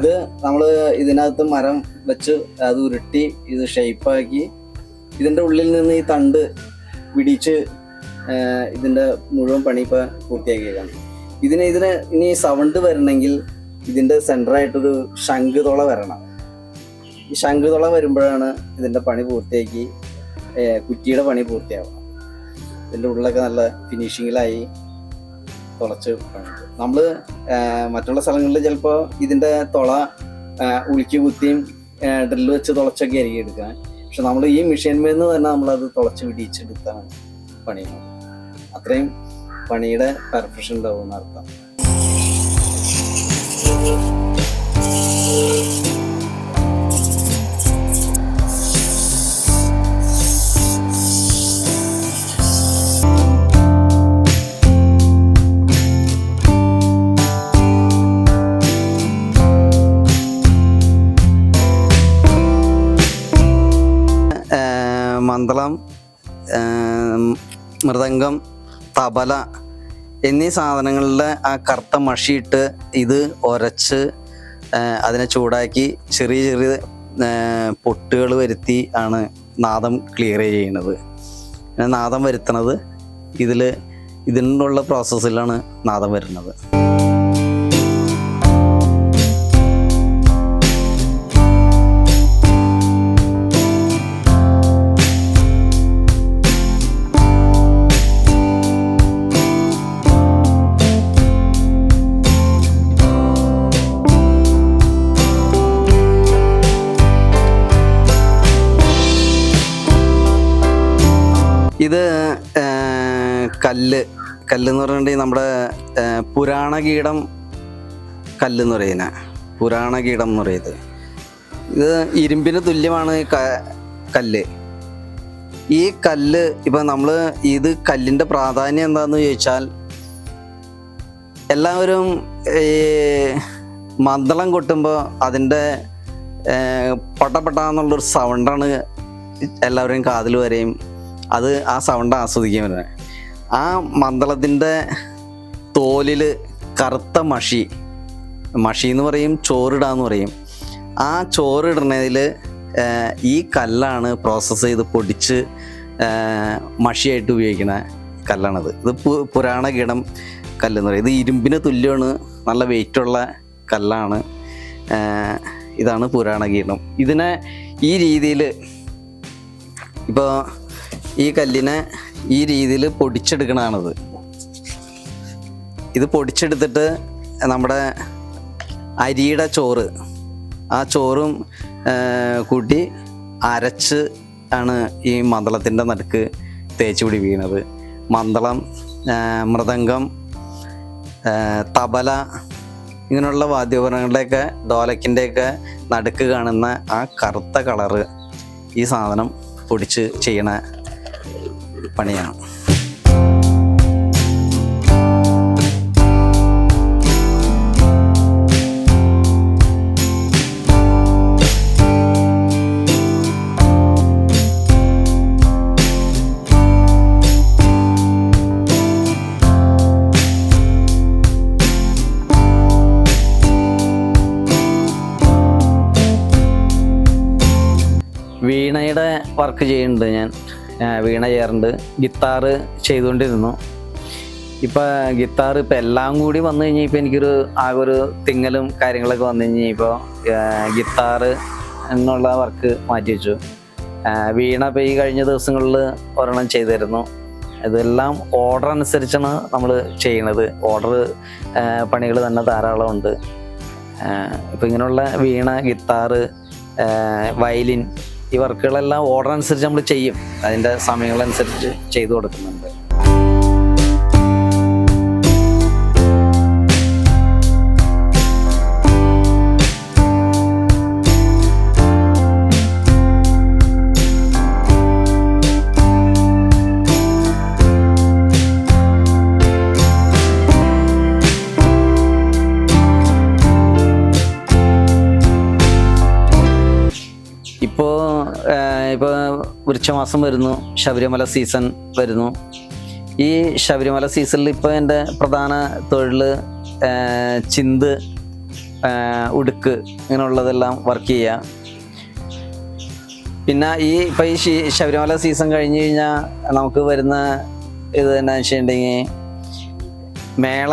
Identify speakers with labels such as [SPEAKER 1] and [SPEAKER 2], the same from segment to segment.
[SPEAKER 1] ഇത് നമ്മൾ ഇതിനകത്ത് മരം വെച്ച് അത് ഉരുട്ടി ഇത് ഷേപ്പാക്കി ഇതിന്റെ ഉള്ളിൽ നിന്ന് ഈ തണ്ട് പിടിച്ച് ഇതിന്റെ മുഴുവൻ പണി ഇപ്പൊ പൂർത്തിയാക്കിയേക്കാണ്. ഇതിന് ഇതിന് ഇനി സൗണ്ട് വരണമെങ്കിൽ ഇതിന്റെ സെന്ററായിട്ടൊരു ശംഖുതുള വരണം. ഈ ശംഖുതുള വരുമ്പോഴാണ് ഇതിന്റെ പണി പൂർത്തിയാക്കി കുറ്റിയുടെ പണി പൂർത്തിയാവുക. ഇതിന്റെ ഉള്ളിലൊക്കെ നല്ല ഫിനിഷിങ്ങിലായി തുളച്ച് പണിത് നമ്മൾ ആ, മറ്റുള്ള സ്ഥലങ്ങളിൽ ചിലപ്പോൾ ഇതിന്റെ തുള ഉളുക്കി കുത്തിയും ഡ്രില്ല് വെച്ച് തുളച്ചൊക്കെ ആയിരിക്കും എടുക്കാൻ പക്ഷെ നമ്മൾ ഈ മെഷീൻമേൽ നിന്ന് തന്നെ നമ്മളത് തുളച്ച് പിടിച്ചെടുത്താണ് പണിയുന്നത്. അത്രയും പണിയുടെ പെർഫെക്ഷൻ ഉണ്ടാവും എന്നർത്ഥം. മന്ദളം മൃദംഗം തബല എന്നീ സാധനങ്ങളുടെ ആ കറുത്ത മഷിയിട്ട് ഇത് ഒരച്ച് അതിനെ ചൂടാക്കി ചെറിയ ചെറിയ പൊട്ടുകൾ വരുത്തി ആണ് നാദം ക്ലിയർ ചെയ്യുന്നത്. നാദം വരുത്തണത് ഇതിൽ ഇതിനുള്ള പ്രോസസ്സിലാണ് നാദം വരുന്നത്. കല്ല്. കല്ല് എന്ന് പറഞ്ഞിട്ടുണ്ടെങ്കിൽ നമ്മുടെ പുരാണഗീടം കല്ല് എന്ന് പറയുന്നത് പുരാണകീടം എന്ന് പറയുന്നത്. ഇത് ഇരുമ്പിന് തുല്യമാണ് കല്ല്. ഈ കല്ല് ഇപ്പം നമ്മൾ ഇത് കല്ലിന്റെ പ്രാധാന്യം എന്താണെന്ന് ചോദിച്ചാൽ എല്ലാവരും ഈ മന്ദളം കൊട്ടുമ്പോൾ അതിന്റെ പട്ടപ്പെട്ടാന്നുള്ളൊരു സൗണ്ടാണ് എല്ലാവരെയും കാതിൽ വരെയും. അത് ആ സൗണ്ട് ആസ്വദിക്കാൻ വരുന്നത് ആ മന്ദളത്തിന്റെ തോലിൽ കറുത്ത മഷി മഷി എന്ന് പറയും ചോറിടാന്ന് പറയും. ആ ചോറിടുന്നതിൽ ഈ കല്ലാണ് പ്രോസസ്സ് ചെയ്ത് പൊടിച്ച് മഷിയായിട്ട് ഉപയോഗിക്കുന്ന കല്ലാണത്. ഇത് പുരാണ ഗിടം കല്ലെന്ന് പറയും. ഇത് ഇരുമ്പിന് തുല്യമാണ് നല്ല വെയിറ്റുള്ള കല്ലാണ്. ഇതാണ് പുരാണ ഗീടം ഇതിനെ ഈ രീതിയിൽ ഇപ്പോൾ ഈ കല്ലിനെ ഈ രീതിയിൽ പൊടിച്ചെടുക്കണതാണിത് ഇത് പൊടിച്ചെടുത്തിട്ട് നമ്മുടെ അരിയുടെ ചോറ് ആ ചോറും കൂട്ടി അരച്ച് ആണ് ഈ മന്ദളത്തിന്റെ നടുക്ക് തേച്ച് പിടിപ്പിക്കുന്നത്. മന്ദളം മൃദംഗം തബല ഇങ്ങനെയുള്ള വാദ്യോപകരണങ്ങളുടെയൊക്കെ ഡോലക്കിന്റെയൊക്കെ നടുക്ക് കാണുന്ന ആ കറുത്ത കളറ് ഈ സാധനം പൊടിച്ച് ചെയ്യണ പണിയാണ്. വീണയുടെ വർക്ക് ചെയ്യുന്നുണ്ട് ഞാൻ. വീണ ചെയ്യാറുണ്ട് ഗിത്താറ് ചെയ്തുകൊണ്ടിരുന്നു. ഇപ്പം ഗിത്താർ ഇപ്പം എല്ലാം കൂടി വന്നു കഴിഞ്ഞാൽ ഇപ്പം എനിക്കൊരു ആകെ ഒരു തിങ്ങലും കാര്യങ്ങളൊക്കെ വന്നു കഴിഞ്ഞാൽ ഇപ്പോൾ ഗിത്താറ് എന്നുള്ള വർക്ക് മാറ്റി വെച്ചു. വീണ ഇപ്പം ഈ കഴിഞ്ഞ ദിവസങ്ങളിൽ ഒരെണ്ണം ചെയ്തിരുന്നു. ഇതെല്ലാം ഓർഡർ അനുസരിച്ചാണ് നമ്മൾ ചെയ്യണത്. ഓർഡർ പണികൾ തന്നെ ധാരാളം ഉണ്ട്. ഇപ്പം ഇങ്ങനെയുള്ള വീണ ഗിത്താറ് വയലിൻ ഈ വർക്കുകളെല്ലാം ഓർഡർ അനുസരിച്ച് നമ്മൾ ചെയ്യും. അതിന്റെ സമയങ്ങളനുസരിച്ച് ചെയ്തു കൊടുക്കുന്നുണ്ട്. ഇപ്പോൾ വൃക്ഷമാസം വരുന്നു ശബരിമല സീസൺ വരുന്നു. ഈ ശബരിമല സീസണിൽ ഇപ്പോൾ എന്റെ പ്രധാന തൊഴിൽ ചിന്ത്
[SPEAKER 2] ഉടുക്ക് ഇങ്ങനെയുള്ളതെല്ലാം വർക്ക് ചെയ്യുക പിന്നെ ഈ ഇപ്പം ഈ ശബരിമല സീസൺ കഴിഞ്ഞ് കഴിഞ്ഞാൽ നമുക്ക് വരുന്ന ഇത് എന്നാ വെച്ചിട്ടുണ്ടെങ്കിൽ മേള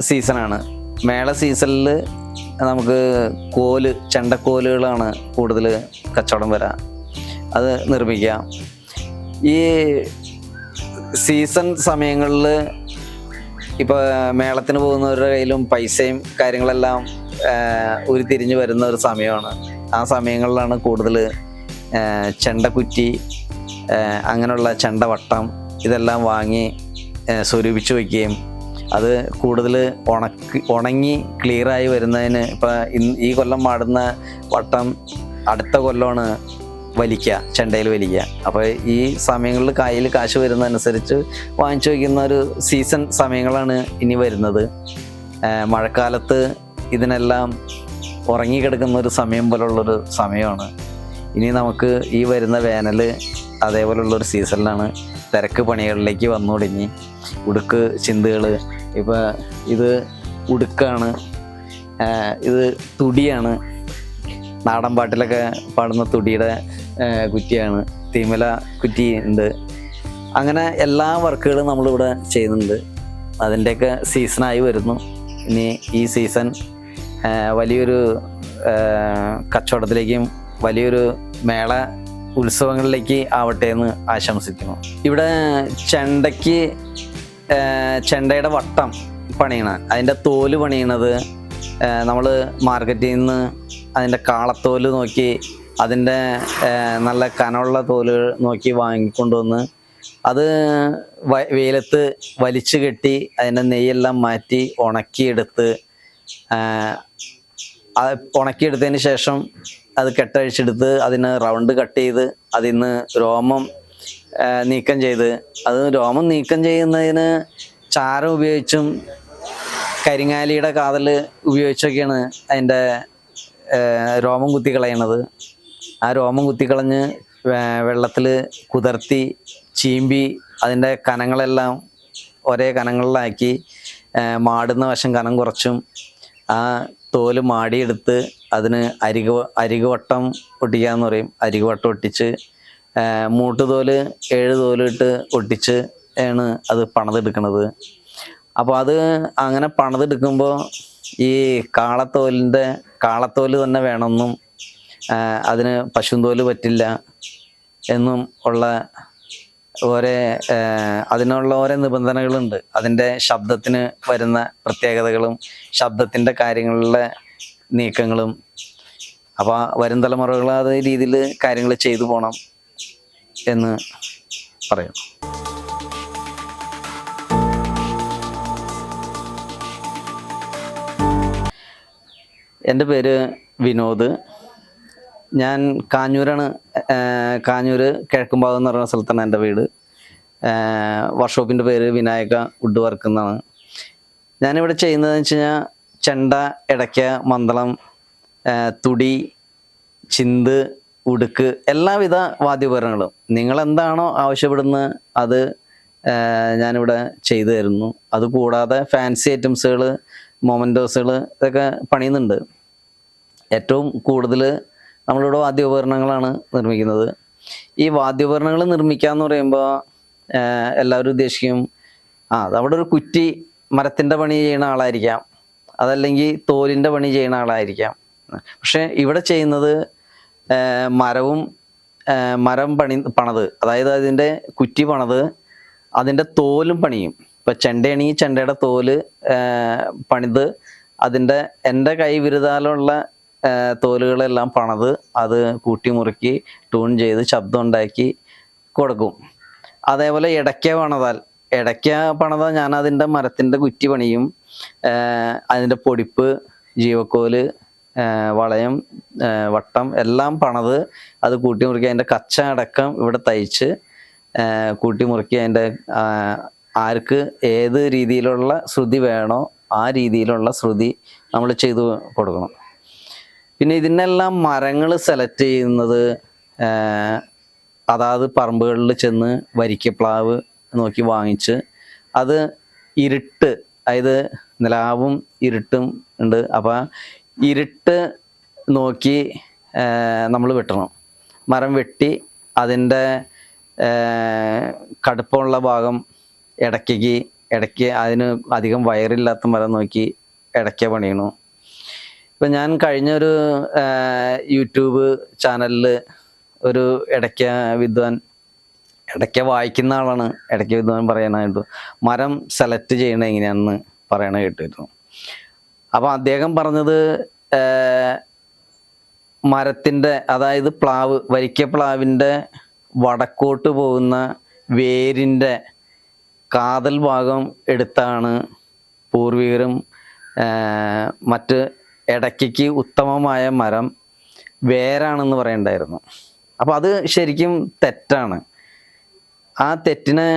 [SPEAKER 2] സീസണാണ് മേള സീസണിൽ നമുക്ക് കോൽ ചെണ്ടക്കോലുകളാണ് കൂടുതൽ കച്ചവടം വരാം. അത് നിർമ്മിക്കാം ഈ സീസൺ സമയങ്ങളിൽ ഇപ്പോൾ മേളത്തിന് പോകുന്നവരുടെ കയ്യിലും പൈസയും കാര്യങ്ങളെല്ലാം ഉരുത്തിരിഞ്ഞ് വരുന്ന ഒരു സമയമാണ്. ആ സമയങ്ങളിലാണ് കൂടുതൽ ചെണ്ടക്കുറ്റി അങ്ങനെയുള്ള ചെണ്ടവട്ടം ഇതെല്ലാം വാങ്ങി സ്വരൂപിച്ച് വയ്ക്കുകയും അത് കൂടുതൽ ഉണക്കി ഉണങ്ങി ക്ലിയറായി വരുന്നതിന് ഇപ്പം ഈ കൊല്ലം മാടുന്ന വട്ടം അടുത്ത കൊല്ലമാണ് വലിക്കുക ചെണ്ടയിൽ വലിക്കുക. അപ്പോൾ ഈ സമയങ്ങളിൽ കയ്യിൽ കാശ് വരുന്നതനുസരിച്ച് വാങ്ങിച്ചു വയ്ക്കുന്ന ഒരു സീസൺ സമയങ്ങളാണ് ഇനി വരുന്നത്. മഴക്കാലത്ത് ഇതിനെല്ലാം ഉറങ്ങിക്കിടക്കുന്ന ഒരു സമയം പോലുള്ളൊരു സമയമാണ്. ഇനി നമുക്ക് ഈ വരുന്ന വേനൽ അതേപോലുള്ളൊരു സീസണിലാണ് തിരക്ക് പണികളിലേക്ക് വന്നു തുടങ്ങി ഉടുക്ക് ചിന്തകൾ ഇപ്പോൾ ഇത് ഉടുക്കാണ്. ഇത് തുടിയാണ്. നാടൻ പാട്ടിലൊക്കെ പാടുന്ന തുടിയുടെ കുറ്റിയാണ്. തിമല കുറ്റി ഉണ്ട്. അങ്ങനെ എല്ലാ വർക്കുകളും നമ്മളിവിടെ ചെയ്യുന്നുണ്ട്. അതിന്റെയൊക്കെ സീസണായി വരുന്നു. ഇനി ഈ സീസൺ വലിയൊരു കച്ചവടത്തിലേക്കും വലിയൊരു മേള ഉത്സവങ്ങളിലേക്ക് ആവട്ടെ എന്ന് ആശംസിക്കുന്നു. ഇവിടെ ചെണ്ടയ്ക്ക് ചെണ്ടയുടെ വട്ടം പണിയണ അതിന്റെ തോൽ പണിയണത് നമ്മൾ മാർക്കറ്റിൽ നിന്ന് അതിന്റെ കാളത്തോൽ നോക്കി അതിന്റെ നല്ല കനമുള്ള തോൽ നോക്കി വാങ്ങിക്കൊണ്ടുവന്ന് അത് വെയിലത്ത് വലിച്ചു കെട്ടി അതിന്റെ നെയ്യെല്ലാം മാറ്റി ഉണക്കിയെടുത്ത് ഉണക്കിയെടുത്തതിന് ശേഷം അത് കെട്ടഴിച്ചെടുത്ത് അതിന് റൗണ്ട് കട്ട് ചെയ്ത് അതിൽ നിന്ന് രോമം നീക്കം ചെയ്ത് അത് രോമം നീക്കം ചെയ്യുന്നതിന് ചാരം ഉപയോഗിച്ചും കരിങ്ങാലിയുടെ കാതൽ ഉപയോഗിച്ചൊക്കെയാണ് അതിന്റെ രോമം കുത്തി കളയണത്. ആ രോമം കുത്തിക്കളഞ്ഞ് വെള്ളത്തിൽ കുതിർത്തി ചീമ്പി അതിന്റെ കനങ്ങളെല്ലാം ഒരേ കനങ്ങളിലാക്കി മാടുന്ന വശം കനം കുറച്ചും ആ തോൽ മാടിയെടുത്ത് അതിന് അരിക അരികുവട്ടം ഒട്ടിക്കുക എന്ന് പറയും. അരികുവട്ടം ഒട്ടിച്ച് മൂട്ട് മൂട്ടുതോൽ ഏഴ് തോലിട്ട് ഒട്ടിച്ച് ആണ് അത് പണതെടുക്കുന്നത് അപ്പോൾ അത് അങ്ങനെ പണിതെടുക്കുമ്പോൾ ഈ കാളത്തോലിന്റെ കാളത്തോൽ തന്നെ വേണമെന്നും അതിന് പശുന്തോൽ പറ്റില്ല എന്നും ഉള്ള ഓരോ അതിനുള്ള ഓരോ നിബന്ധനകളുണ്ട്. അതിന്റെ ശബ്ദത്തിന് വരുന്ന പ്രത്യേകതകളും ശബ്ദത്തിന്റെ കാര്യങ്ങളിലെ നീക്കങ്ങളും. അപ്പോൾ വരും തലമുറകൾ അത് രീതിയിൽ കാര്യങ്ങൾ ചെയ്തു പോകണം എന്ന് പറയും എന്റെ പേര് വിനോദ്. ഞാൻ കാഞ്ഞൂരാണ് കാഞ്ഞൂര് കിഴക്കുംഭാഗം എന്ന് പറയുന്ന സ്ഥലത്താണ് എന്റെ വീട്. വർക്ക്ഷോപ്പിന്റെ പേര് വിനായക വുഡ് വർക്ക് എന്നാണ്. ഞാനിവിടെ ചെയ്യുന്നതെന്ന് വെച്ച് കഴിഞ്ഞാൽ ചെണ്ട ഇടയ്ക്ക മന്ദളം തുടി ചിന്ത് ഉടുക്ക് എല്ലാവിധ വാദ്യോപകരണങ്ങളും. നിങ്ങൾ എന്താണോ ആവശ്യപ്പെടുന്നത് അത് ഞാനിവിടെ ചെയ്തു തരുന്നു. അതുകൂടാതെ ഫാൻസി ഐറ്റംസുകൾ മൊമന്റോസുകൾ ഇതൊക്കെ പണിയുന്നുണ്ട്. ഏറ്റവും കൂടുതൽ നമ്മളിവിടെ വാദ്യോപകരണങ്ങളാണ് നിർമ്മിക്കുന്നത്. ഈ വാദ്യോപകരണങ്ങൾ നിർമ്മിക്കുക എന്ന് പറയുമ്പോൾ എല്ലാവരും ഉദ്ദേശിക്കും ആ അതവിടെ ഒരു കുറ്റി മരത്തിന്റെ പണി ചെയ്യുന്ന ആളായിരിക്കാം. അതല്ലെങ്കിൽ തോലിന്റെ പണി ചെയ്യുന്ന ആളായിരിക്കാം. പക്ഷേ ഇവിടെ ചെയ്യുന്നത് മരവും മരം പണി പണത് അതായത് അതിന്റെ കുറ്റി പണത് അതിന്റെ തോലും പണിയും. ഇപ്പം ചെണ്ടയാണെങ്കിൽ ചെണ്ടയുടെ തോൽ പണിത് അതിന്റെ എന്റെ കൈ വിരുതാലുള്ള ആഹ് തോലുകളെല്ലാം പണത് അത് കൂട്ടി മുറുക്കി ട്യൂൺ ചെയ്ത് ശബ്ദം ഉണ്ടാക്കി കൊടുക്കും. അതേപോലെ ഇടയ്ക്ക പണതാൽ ഇടയ്ക്ക പണതാൽ ഞാൻ അതിന്റെ മരത്തിന്റെ കുറ്റി പണിയും അതിന്റെ പൊടിപ്പ് ജീവക്കോൽ വളയം വട്ടം എല്ലാം പണത് അത് കൂട്ടി മുറുക്കി അതിന്റെ കച്ച അടക്കം ഇവിടെ തയ്ച്ച് കൂട്ടി മുറുക്കി അതിന്റെ ആർക്ക് ഏത് രീതിയിലുള്ള ശ്രുതി വേണോ ആ രീതിയിലുള്ള ശ്രുതി നമ്മൾ ചെയ്തു കൊടുക്കണം. പിന്നെ ഇതിനെല്ലാം മരങ്ങൾ സെലക്ട് ചെയ്യുന്നത് അതാത് പറമ്പുകളിൽ ചെന്ന് വരിക്കപ്ലാവ് നോക്കി വാങ്ങിച്ച് അത് ഇരുട്ട് അതായത് നിലാവും ഇരുട്ടും ഉണ്ട്. അപ്പം ഇരുട്ട് നോക്കി നമ്മൾ വെട്ടണം. മരം വെട്ടി അതിന്റെ കടുപ്പമുള്ള ഭാഗം ഇടയ്ക്ക് ഇടയ്ക്ക് അതിന് അധികം വയറില്ലാത്ത മരം നോക്കി ഇടയ്ക്ക പണിയണു. ഇപ്പം ഞാൻ കഴിഞ്ഞൊരു യൂട്യൂബ് ചാനലിൽ ഒരു ഇടയ്ക്ക വിദ്വാൻ ഇടയ്ക്ക വായിക്കുന്ന ആളാണ്. ഇടയ്ക്ക വിദ്വാൻ പറയാനായിട്ട് മരം സെലക്ട് ചെയ്യണത് എങ്ങനെയാണെന്ന് പറയണ കേട്ടിരുന്നു. അപ്പം അദ്ദേഹം പറഞ്ഞത് മരത്തിന്റെ അതായത് പ്ലാവ് വരിക്ക പ്ലാവിന്റെ വടക്കോട്ട് പോകുന്ന വേരിന്റെ കാതൽ ഭാഗം എടുത്താണ് പൂർവികരും മറ്റ് ഇടയ്ക്ക് ഉത്തമമായ മരം വേരാണെന്ന് പറയണ്ടായിരുന്നു. അപ്പോൾ അത് ശരിക്കും തെറ്റാണ്. ആ തെറ്റിന്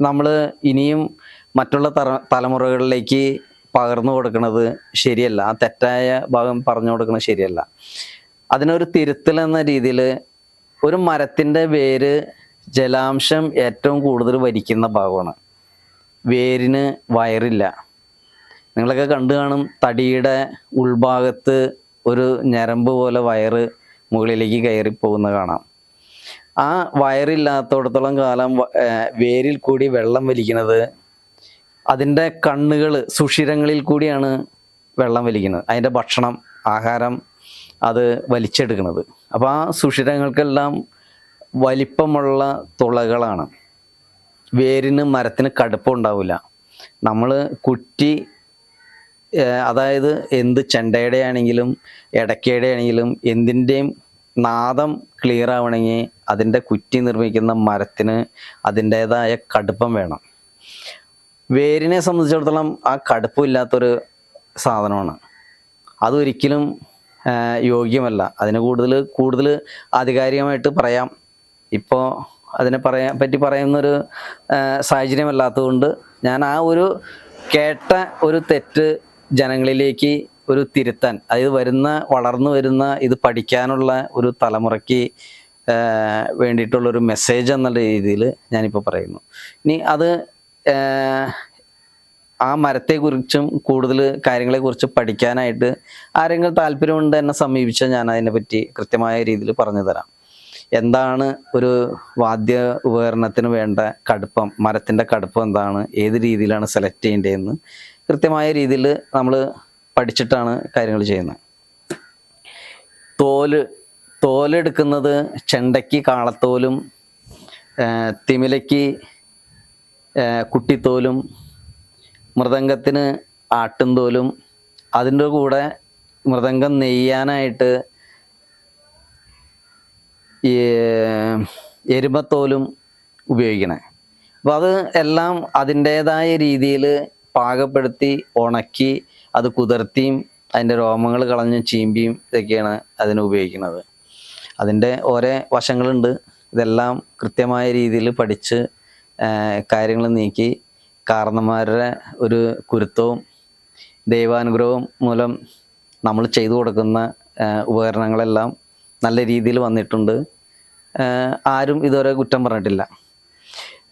[SPEAKER 2] നമ്മൾ ഇനിയും മറ്റുള്ള തറ തലമുറകളിലേക്ക് പകർന്നു കൊടുക്കുന്നത് ശരിയല്ല. ആ തെറ്റായ ഭാഗം പറഞ്ഞു കൊടുക്കുന്നത് ശരിയല്ല. അതിനൊരു തിരുത്തൽ എന്ന രീതിയിൽ ഒരു മരത്തിന്റെ വേര് ജലാംശം ഏറ്റവും കൂടുതൽ വരിക്കുന്ന ഭാഗമാണ്. വേരിന് വയറില്ല. നിങ്ങളൊക്കെ കണ്ടു കാണും തടിയുടെ ഉൾഭാഗത്ത് ഒരു ഞരമ്പ് പോലെ വയറ് മുകളിലേക്ക് കയറി പോകുന്ന കാണാം. ആ വയറില്ലാത്തടത്തോളം കാലം വേരിൽ കൂടി വെള്ളം വലിക്കുന്നത് അതിന്റെ കണ്ണുകൾ സുഷിരങ്ങളിൽ കൂടിയാണ് വെള്ളം വലിക്കുന്നത്. അതിന്റെ ഭക്ഷണം ആഹാരം അത് വലിച്ചെടുക്കുന്നത്. അപ്പോൾ ആ സുഷിരങ്ങൾക്കെല്ലാം വലിപ്പമുള്ള തുളകളാണ്. വേരിന് മരത്തിന് കടുപ്പം ഉണ്ടാവില്ല. നമ്മൾ കുറ്റി അതായത് എന്ത് ചെണ്ടയുടെ ആണെങ്കിലും ഇടയ്ക്കയുടെ ആണെങ്കിലും എന്തിന്റെയും നാദം ക്ലിയർ ആവണമെങ്കിൽ അതിന്റെ കുറ്റി നിർമ്മിക്കുന്ന മരത്തിന് അതിന്റേതായ കടുപ്പം വേണം. വേരിനെ സംബന്ധിച്ചിടത്തോളം ആ കടുപ്പമില്ലാത്തൊരു സാധനമാണ്. അതൊരിക്കലും യോഗ്യമല്ല. അതിന് കൂടുതൽ കൂടുതൽ ആധികാരികമായിട്ട് പറയാം. ഇപ്പോൾ അതിനെ പറയാൻ പറ്റി പറയുന്നൊരു സാഹചര്യമല്ലാത്തതുകൊണ്ട് ഞാൻ ആ ഒരു കേട്ട ഒരു തെറ്റ് ജനങ്ങളിലേക്ക് ഒരു തിരുത്താൻ അതായത് വരുന്ന വളർന്നു വരുന്ന ഇത് പഠിക്കാനുള്ള ഒരു തലമുറയ്ക്ക് വേണ്ടിയിട്ടുള്ളൊരു മെസ്സേജ് എന്നുള്ള രീതിയിൽ ഞാനിപ്പോൾ പറയുന്നു. ഇനി അത് ആ മരത്തെക്കുറിച്ചും കൂടുതൽ കാര്യങ്ങളെക്കുറിച്ച് പഠിക്കാനായിട്ട് ആരെങ്കിലും താല്പര്യമുണ്ട് എന്നെ സമീപിച്ചാൽ ഞാൻ അതിനെപ്പറ്റി കൃത്യമായ രീതിയിൽ പറഞ്ഞു തരാം. എന്താണ് ഒരു വാദ്യ ഉപകരണത്തിന് വേണ്ട കടുപ്പം മരത്തിന്റെ കടുപ്പം എന്താണ് ഏത് രീതിയിലാണ് സെലക്ട് ചെയ്യേണ്ടതെന്ന് കൃത്യമായ രീതിയിൽ നമ്മൾ പഠിച്ചിട്ടാണ് കാര്യങ്ങൾ ചെയ്യുന്നത്. തോൽ തോലെടുക്കുന്നത് ചെണ്ടയ്ക്ക് കാളത്തോലും തിമിലയ്ക്ക് കുട്ടിത്തോലും മൃദംഗത്തിന് ആട്ടുംതോലും അതിന്റെ കൂടെ മൃദംഗം നെയ്യാനായിട്ട് എരുമത്തോലും ഉപയോഗിക്കണേ. അപ്പോൾ അത് എല്ലാം അതിന്റേതായ രീതിയിൽ പാകപ്പെടുത്തി ഉണക്കി അത് കുതിർത്തിയും അതിന്റെ രോമങ്ങൾ കളഞ്ഞും ചീമ്പിയും ഇതൊക്കെയാണ് അതിന് ഉപയോഗിക്കുന്നത്. അതിന്റെ ഓരോ വശങ്ങളുണ്ട്. ഇതെല്ലാം കൃത്യമായ രീതിയിൽ പഠിച്ച് കാര്യങ്ങൾ നീക്കി കാരണന്മാരുടെ ഒരു കുരുത്തവും ദൈവാനുഗ്രഹവും മൂലം നമ്മൾ ചെയ്തു കൊടുക്കുന്ന ഉപകരണങ്ങളെല്ലാം നല്ല രീതിയിൽ വന്നിട്ടുണ്ട്. ആരും ഇതുവരെ കുറ്റം പറഞ്ഞിട്ടില്ല.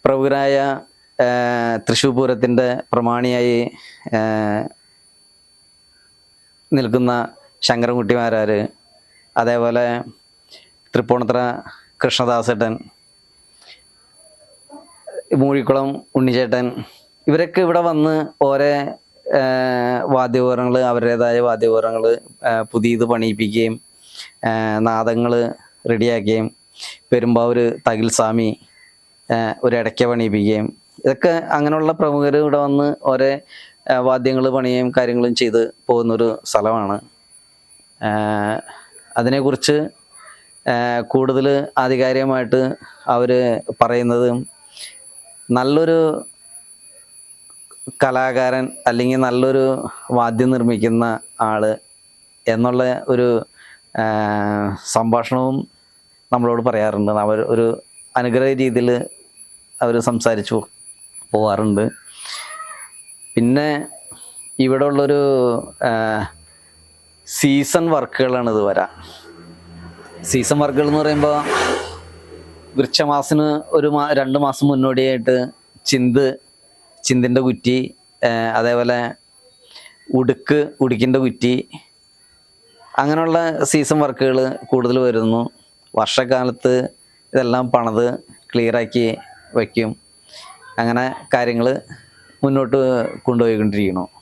[SPEAKER 2] പ്രമുഖരായ ആ, തൃശ്ശൂർ പൂരത്തിന്റെ പ്രമാണിയായി നിൽക്കുന്ന ശങ്കരൻകുട്ടിമാരാർ അതേപോലെ തൃപ്പൂണിത്തറ കൃഷ്ണദാസേട്ടൻ മൂഴിക്കുളം ഉണ്ണിച്ചേട്ടൻ ഇവരൊക്കെ ഇവിടെ വന്ന് ഓരോ വാദ്യോപകരണങ്ങൾ അവരുടേതായ വാദ്യോപകരണങ്ങൾ പുതിയത് പണിയിപ്പിക്കുകയും നാദങ്ങൾ റെഡിയാക്കുകയും പെരുമ്പാവൂർ തകിൽസ്വാമി ഒരു ഇടയ്ക്ക പണിയിപ്പിക്കുകയും ഇതൊക്കെ അങ്ങനെയുള്ള പ്രമുഖർ ഇവിടെ വന്ന് ഓരോ വാദ്യങ്ങൾ പണിയും കാര്യങ്ങളും ചെയ്ത് പോകുന്നൊരു സ്ഥലമാണ്. അതിനെക്കുറിച്ച് കൂടുതൽ ആധികാരികമായിട്ട് അവർ പറയുന്നത് നല്ലൊരു കലാകാരൻ അല്ലെങ്കിൽ നല്ലൊരു വാദ്യം നിർമ്മിക്കുന്ന ആൾ എന്നുള്ള ഒരു സംഭാഷണവും നമ്മളോട് പറയാറുണ്ട്. അവർ ഒരു അനുഗ്രഹ രീതിയിൽ അവർ സംസാരിച്ചു പോവാറുണ്ട്. പിന്നെ ഇവിടെ ഉള്ളൊരു സീസൺ വർക്കുകളാണ് ഇത് വരാം. സീസൺ വർക്കുകൾ എന്ന് പറയുമ്പോൾ വൃക്ഷമാസത്തിന് ഒരു മാ രണ്ട് മാസം മുന്നോടിയായിട്ട് ചിന്ത് ചിന്തിന്റെ കുറ്റി അതേപോലെ ഉടുക്ക് ഉടുക്കിന്റെ കുറ്റി അങ്ങനെയുള്ള സീസൺ വർക്കുകൾ കൂടുതൽ വരുന്നു. വർഷക്കാലത്ത് ഇതെല്ലാം പണത് ക്ലിയറാക്കി വയ്ക്കും അങ്ങനെ കാര്യങ്ങൾ മുന്നോട്ട് കൊണ്ടുപോയിക്കൊണ്ടിരിക്കുന്നു.